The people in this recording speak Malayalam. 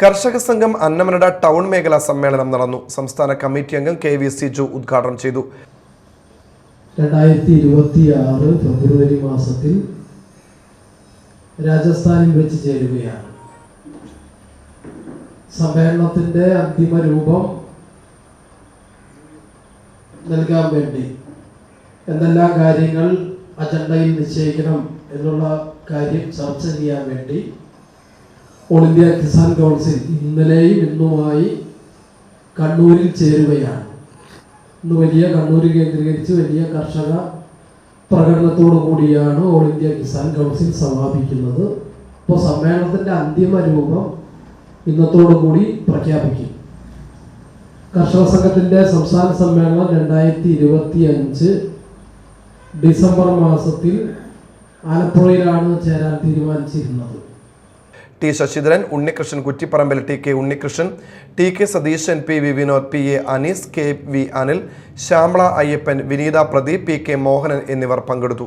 കർഷക സംഘം അന്നമനട ടൗൺ മേഖലാ സമ്മേളനം നടന്നു. സംസ്ഥാന കമ്മിറ്റി അംഗം കെ വി സിജു ഉദ്ഘാടനം ചെയ്തു. രണ്ടായിരത്തി ഇരുപത്തി ആറ് ഫെബ്രുവരി മാസത്തിൽ രാജസ്ഥാനിൽ വെച്ച് ചേരുകയാണ്. സമ്മേളനത്തിന്റെ അന്തിമ രൂപം നൽകാൻ വേണ്ടി എന്തെല്ലാം കാര്യങ്ങൾ അജണ്ടയിൽ നിശ്ചയിക്കണം എന്നുള്ള കാര്യം ചർച്ച ചെയ്യാൻ വേണ്ടി ഓൾ ഇന്ത്യ കിസാൻ കൗൺസിൽ ഇന്നലെയും ഇന്നുമായി കണ്ണൂരിൽ ചേരുകയാണ്. ഇന്ന് വലിയ കണ്ണൂർ കേന്ദ്രീകരിച്ച് വലിയ കർഷക പ്രകടനത്തോടു കൂടിയാണ് ഓൾ ഇന്ത്യ കിസാൻ കൗൺസിൽ സമാപിക്കുന്നത്. ഇപ്പോൾ സമ്മേളനത്തിന്റെ അന്തിമ രൂപം ഇന്നത്തോടു കൂടി പ്രഖ്യാപിക്കും. കർഷക സംഘത്തിന്റെ സംസ്ഥാന സമ്മേളനം രണ്ടായിരത്തി ഇരുപത്തി അഞ്ച് ഡിസംബർ മാസത്തിൽ ആലപ്പുഴയിലാണ് ചേരാൻ തീരുമാനിച്ചിരുന്നത്. T Sasidharan Unnikrishnan Kuttipparambil T K Unnikrishnan T K Satheesan P V Vinod P A Anees K V Anil Shyamala Ayyappan Vineetha Pradeep P K Mohanan എന്നിവർ പങ്കെടുത്തു.